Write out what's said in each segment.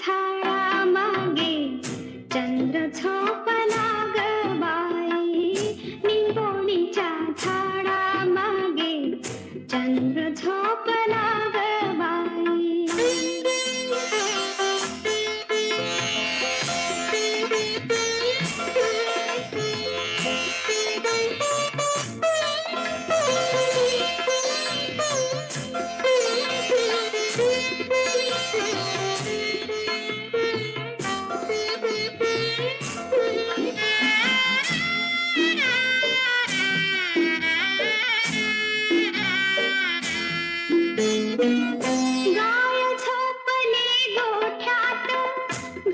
छाया मागे चंद्र छो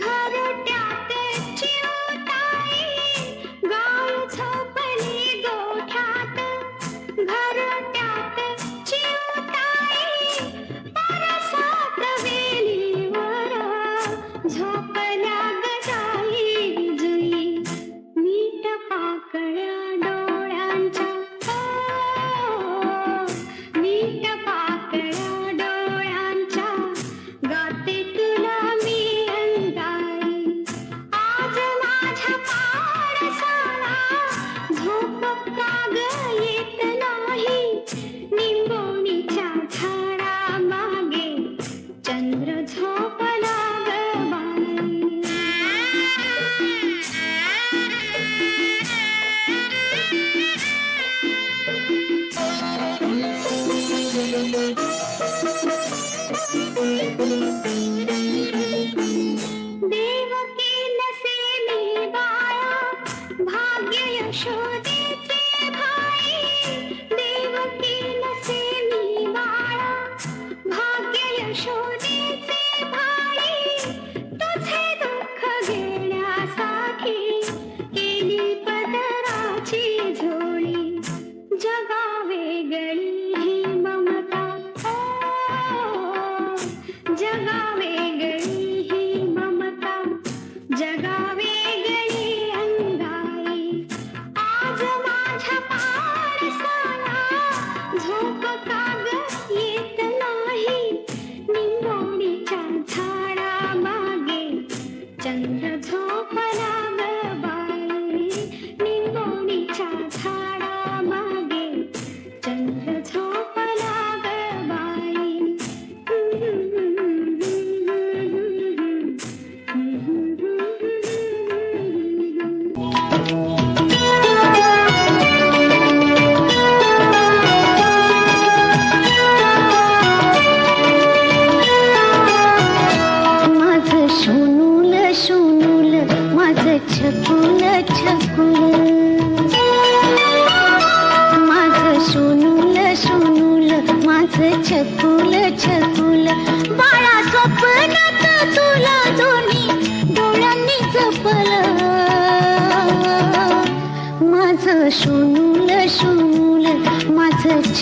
घर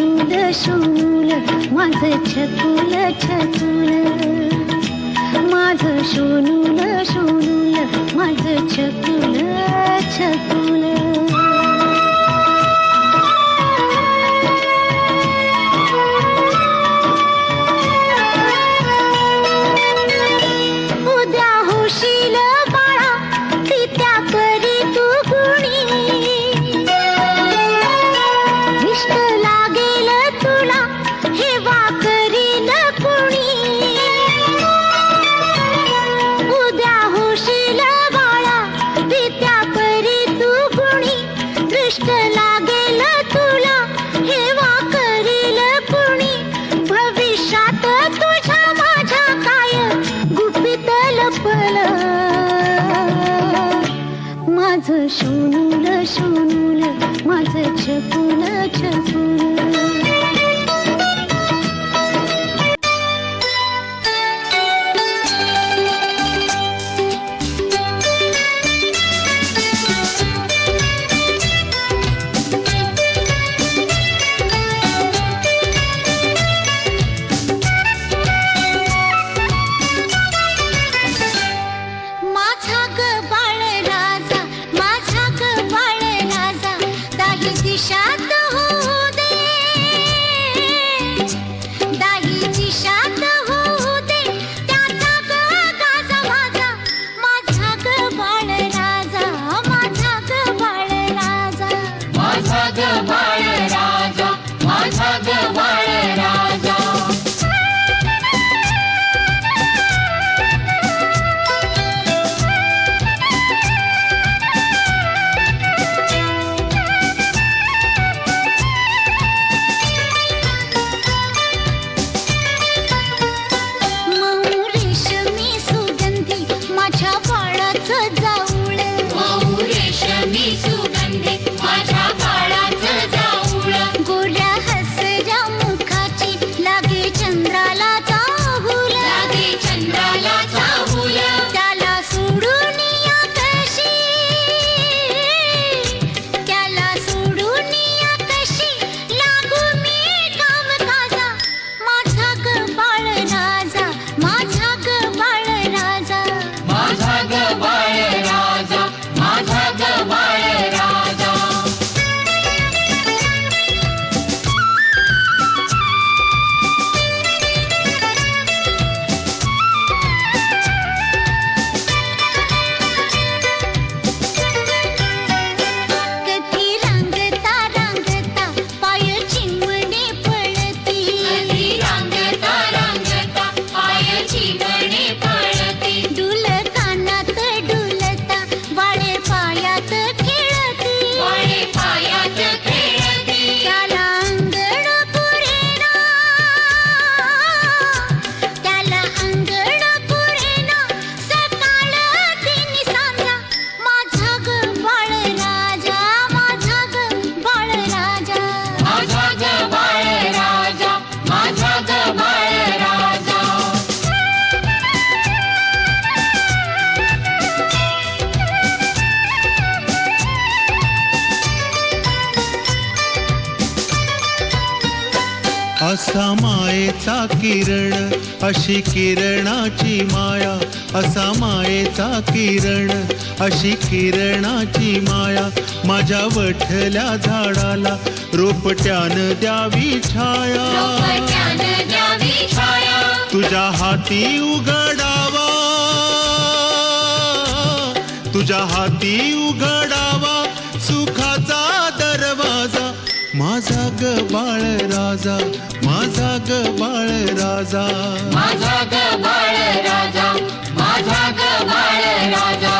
शूल सु माध छतूल छतून शोनूल शोनूल माध छतुल छतूल माझं शोनूल शोनूल माझं छपूल छपूल. अशी किरणाची माया असा मायेचा किरण. अशी किरणाची माया माझ्या वठल्या झाडाला. रोपट्यान द्यावी छाया. तुझ्या हाती उघडावा. तुझ्या हाती उघडा माझा ग बाळ राजा माझा ग बाळ राजा. माझा ग बाळ राजा माझा ग बाळ राजा.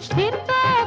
मधोमध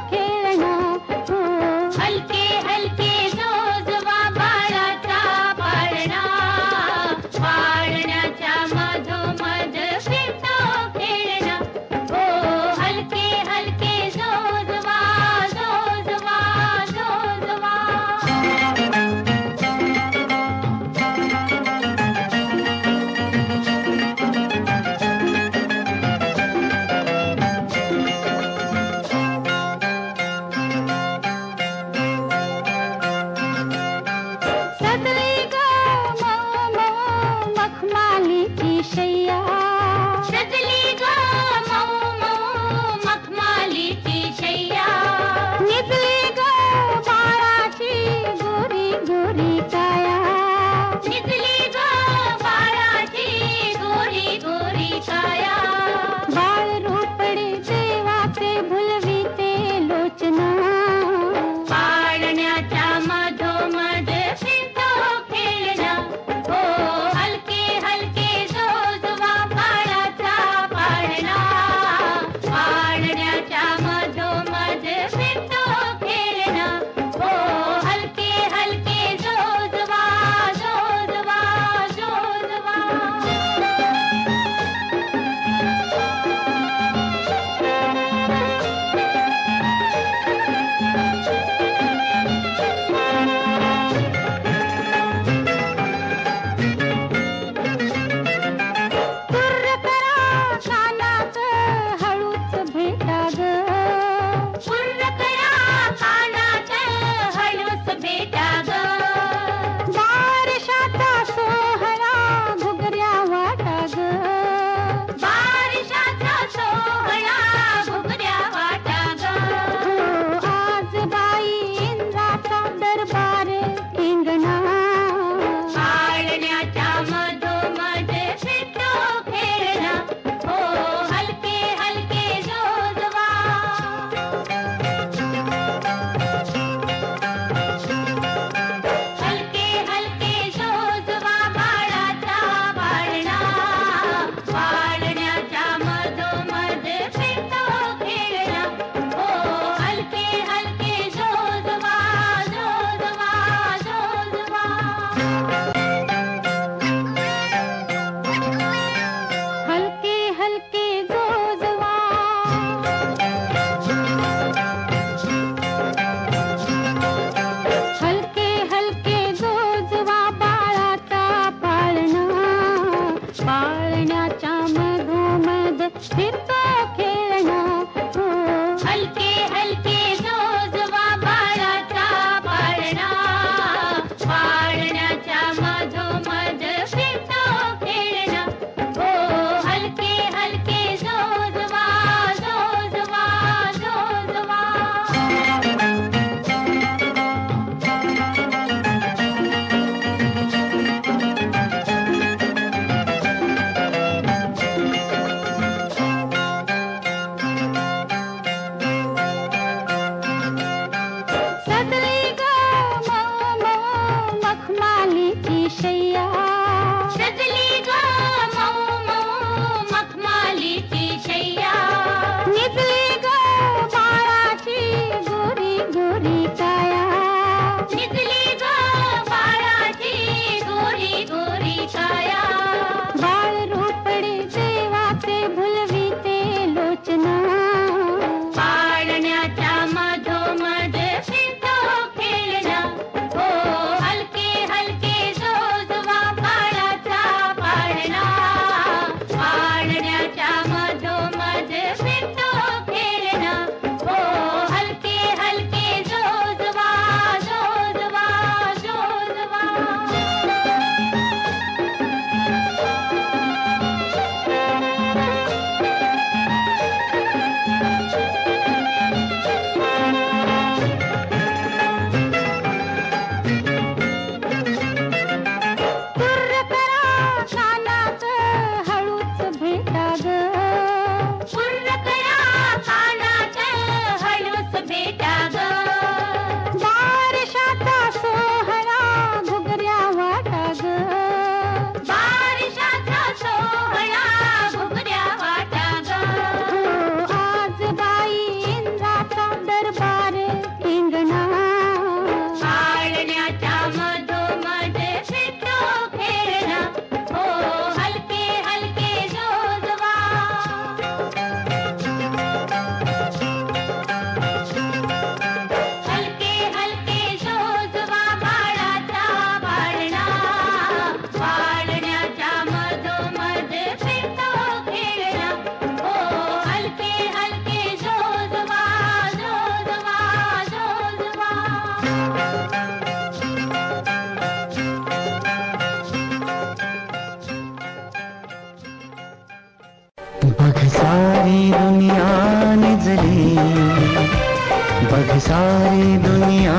ही सारी दुनिया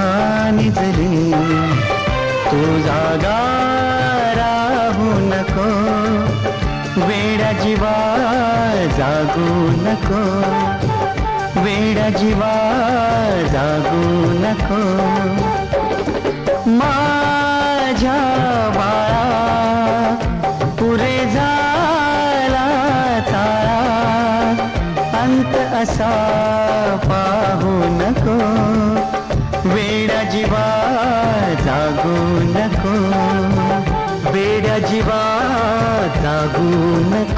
निजली तू जागा राहू नको वेडा जीवा जागू नको वेडा जीवा जागू नको। माझ्या बाळा पुरे झाला तारा अंत असा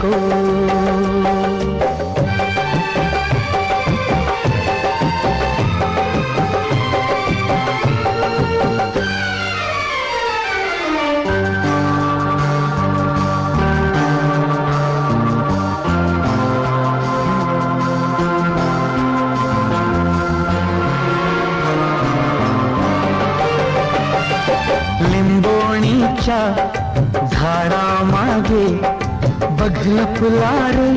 को। लागलं फुलारे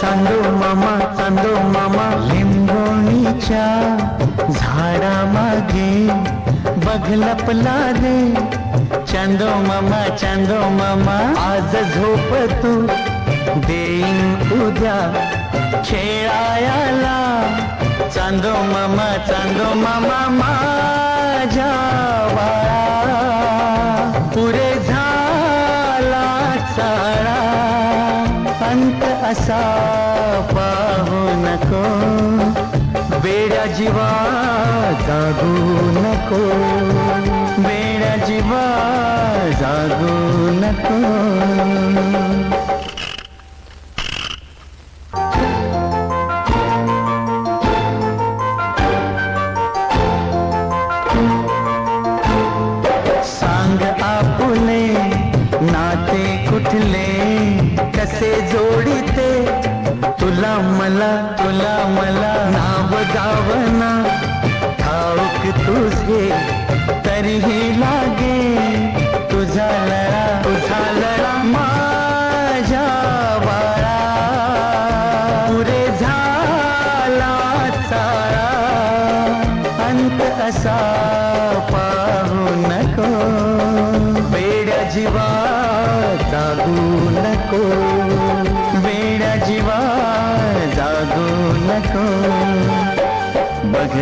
चांदो मामा चांदो मामा लिंबोणीच्या झाडा मागे बघलपला रे चांदो मामा चांदो मामा आज झोप तू देईन उद्या खेळायाला चांदो मामा चांदो मामा माझ्या पुरे असा पाहू नको. बेड्या जीवा जागू नको. बेड्या जीवा जागू नको.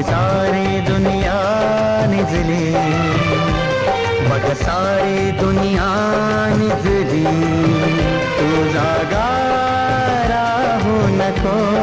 सारी दुनिया निजली। मग सारी दुनिया निजली। तू जागा राहू नको